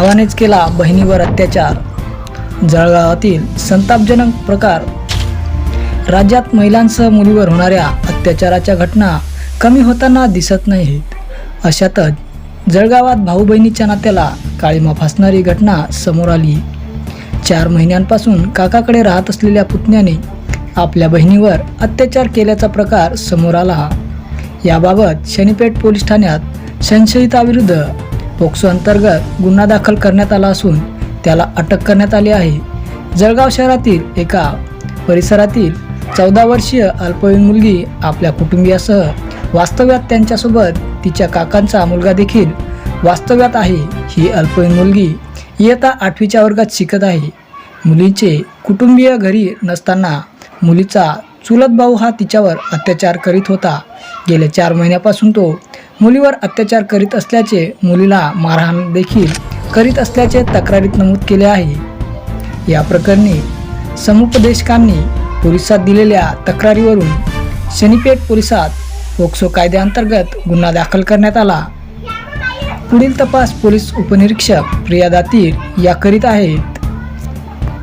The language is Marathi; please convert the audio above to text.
भावानेच केला बहिणीवर अत्याचार. जळगावातील संतापजनक प्रकार. राज्यात महिलांसह मुलीवर होणाऱ्या अत्याचाराच्या घटना कमी होताना दिसत नाहीत. अशातच जळगावात भाऊ बहिणीच्या नात्याला काळीमा फासणारी घटना समोर आली. चार महिन्यांपासून काकाकडे राहत असलेल्या पुतण्याने आपल्या बहिणीवर अत्याचार केल्याचा प्रकार समोर आला. याबाबत शनीपेठ पोलीस ठाण्यात संशयिताविरुद्ध पोक्सो अंतर्गत गुन्हा दाखल करण्यात आला असून त्याला अटक करण्यात आली आहे. जळगाव शहरातील एका परिसरातील चौदा वर्षीय अल्पवयीन मुलगी आपल्या कुटुंबियासह वास्तव्यात त्यांच्यासोबत तिच्या काकांचा मुलगा देखील वास्तव्यात आहे. ही अल्पवयीन मुलगी इयत्ता आठवीच्या वर्गात शिकत आहे. मुलीचे कुटुंबीय घरी नसताना मुलीचा चुलत भाऊ हा तिच्यावर अत्याचार करीत होता. गेल्या चार महिन्यापासून तो मुलीवर अत्याचार करीत असल्याचे मुलीला मारहाण देखील करीत असल्याचे तक्रारीत नमूद केले आहे. या प्रकरणी समुपदेशकांनी पोलिसात दिलेल्या तक्रारीवरून शनीपेठ पोलिसात पोक्सो कायद्याअंतर्गत गुन्हा दाखल करण्यात आला. पुढील तपास पोलीस उपनिरीक्षक प्रिया दातीर या करीत आहेत.